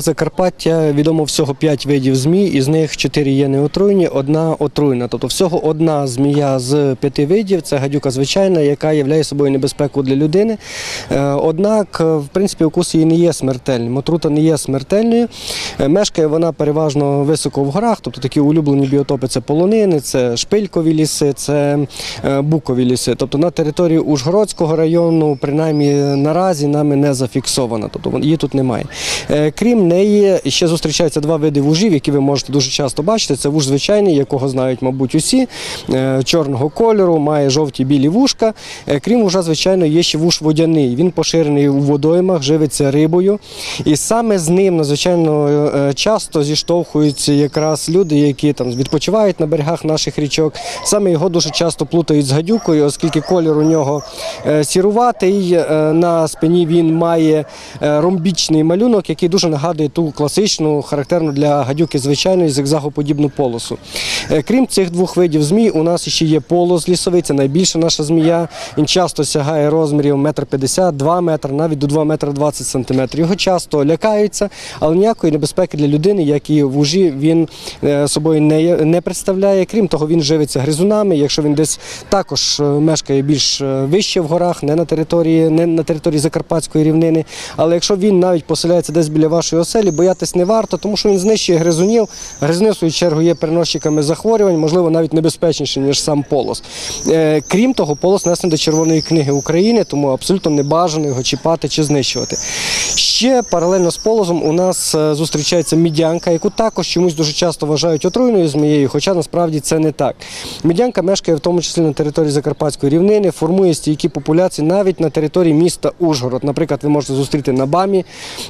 Закарпаття відомо всього 5 видів змій, із них 4 є неотруйні, одна отруйна. Тобто всього одна змія з п'яти видів це гадюка звичайна, яка є собою небезпеку для людини. Е, Однак, е, в принципі, укус її не є смертельним. Отрута не є смертельною. Е, Мешкає вона переважно високо в горах, тобто такі улюблені біотопи це полонини, це шпилькові ліси, це букові ліси. Тобто на території Ужгородського району, принаймні наразі, нами не зафіксована. Тобто її тут немає. Крім неї, ще зустрічаються два види вужів, які ви можете дуже часто бачити. Це вуж звичайний, якого знають, мабуть, усі, е, чорного кольору, має жовті білі вушка. Е, Крім вужа, звичайно, є ще вуж водяний. Він поширений у водоймах, живиться рибою. І саме з ним надзвичайно е, часто зіштовхуються якраз люди, які там відпочивають на берегах наших річок. Саме його дуже часто плутають з гадюкою, оскільки колір у нього сіруватий. На спині він має ромбічний малюнок, який дуже нагадує ту класичну, характерну для гадюки звичайної зигзагоподібну полосу. Е, Крім цих двох видів змій, у нас ще є полос лісовий, це найбільша наша змія. Він часто сягає розмірів 1,50 м, 2 метри, навіть до 2 метри 20 сантиметрів. Його часто лякаються, але ніякої небезпеки для людини, як і в він е, собою не, не представляє. Крім того, він живиться гризунами. Якщо він десь також е, мешкає більш вище в горах, не на території, не на території Закарпатської рівнини. Але якщо він навіть поселяється десь біля вашої оселі, боятись не варто, тому що він знищує гризунів. Гризни, в свою чергу, є переносчиками захворювань, можливо, навіть небезпечніші, ніж сам полос. Е, Крім того, полос внесений до Червоної книги України, тому абсолютно не бажано його чіпати чи знищувати. Ще паралельно з полозом у нас е, зустрічається мідянка, яку також чомусь дуже часто вважають отруйною змією, хоча насправді це не так. Мідянка мешкає в тому числі на території Закарпатської рівнини, формує стійкі популяції навіть на території міста Ужгород. Наприклад, ви можете зустріти на БАМі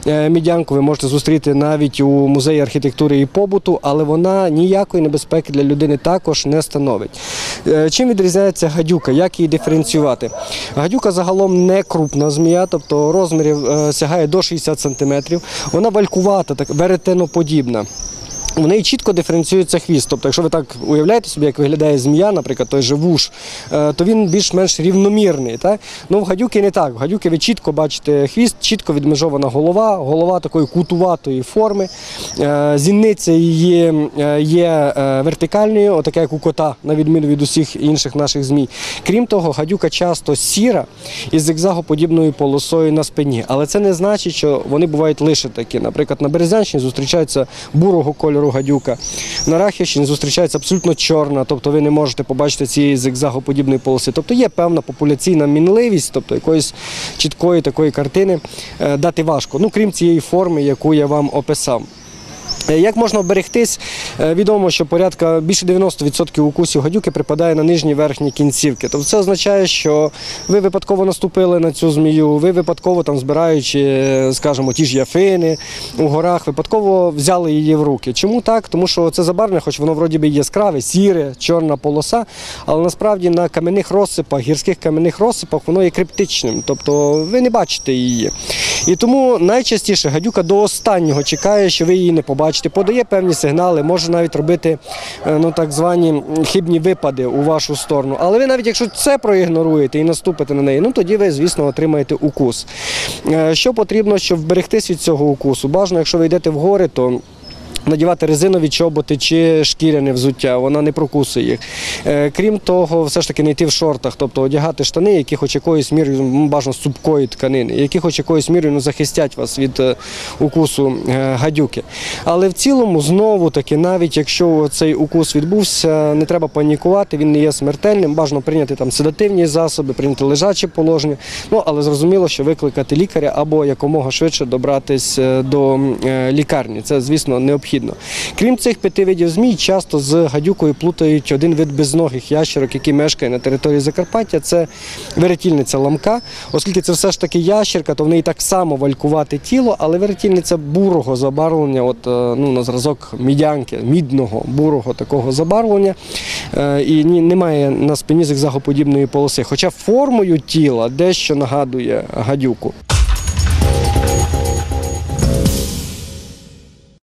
е, мідянку, ви можете зустріти навіть у музеї архітектури і побуту, але вона ніякої небезпеки для людини також не становить. Е, Чим відрізняється гадюка? Як її диференціювати? Гадюка загалом не крупна змія, тобто розмірів сягає до 60 см. Вона валькувата, так веретеноподібна. У неї чітко диференціюється хвіст. Тобто, якщо ви так уявляєте собі, як виглядає змія, наприклад, той же вуш, е, то він більш-менш рівномірний. Так? Ну, в гадюки не так. В гадюки ви чітко бачите хвіст, чітко відмежована голова, голова такої кутуватої форми. Е, Зінниця її е, є вертикальною, отака як у кота, на відміну від усіх інших наших змій. Крім того, гадюка часто сіра із зигзагоподібною полосою на спині. Але це не значить, що вони бувають лише такі. Наприклад, на Березянщині зустрічаються бурого кольору гадюка. На Рахівщині зустрічається абсолютно чорна, тобто ви не можете побачити цієї зигзагоподібної полоси. Тобто є певна популяційна мінливість, тобто якоїсь чіткої такої картини е, дати важко. Ну, крім цієї форми, яку я вам описав. Е, Як можна вберегтись? Е, Відомо, що порядка більше 90% укусів гадюки припадає на нижні верхні кінцівки. Тобто це означає, що ви випадково наступили на цю змію, ви випадково там збираючи, е, скажімо, ті ж яфини у горах, випадково взяли її в руки. Чому так? Тому що це забарвлення, хоч воно вроді би яскраве, сіре, чорна полоса, але насправді на кам'яних розсипах, гірських кам'яних розсипах воно є криптичним, тобто ви не бачите її. І тому найчастіше гадюка до останнього чекає, що ви її не побачите, подає певні сигнали, може навіть робити е, ну, так звані хибні випади у вашу сторону. Але ви навіть якщо це проігноруєте і наступите на неї, ну тоді ви, звісно, отримаєте укус. Е, Що потрібно, щоб вберегтись від цього укусу? Бажано, якщо ви йдете в гори, то Надівати резинові чоботи чи шкіряне взуття, вона не прокусує їх. Е, Крім того, все ж таки не йти в шортах, тобто одягати штани, які хоч якоюсь мірою, бажано з цупкої тканини, які хоч якоюсь мірою ну, захистять вас від е, укусу е, гадюки. Але в цілому, знову таки, навіть якщо цей укус відбувся, не треба панікувати, він не є смертельним. Бажано прийняти там седативні засоби, прийняти лежаче положення. Ну але зрозуміло, що викликати лікаря або якомога швидше добратись е, до лікарні. Це, звісно, необхідно. Крім цих п'яти видів змій, часто з гадюкою плутають один вид безногих ящерок, який мешкає на території Закарпаття. Це веретільниця ламка. Оскільки це все ж таки ящерка, то в неї так само валькувати тіло, але веретільниця бурого забарвлення, от е, ну на зразок мідянки, мідного бурого такого забарвлення. Е, І немає на спині зигзагоподібної полоси. Хоча формою тіла дещо нагадує гадюку.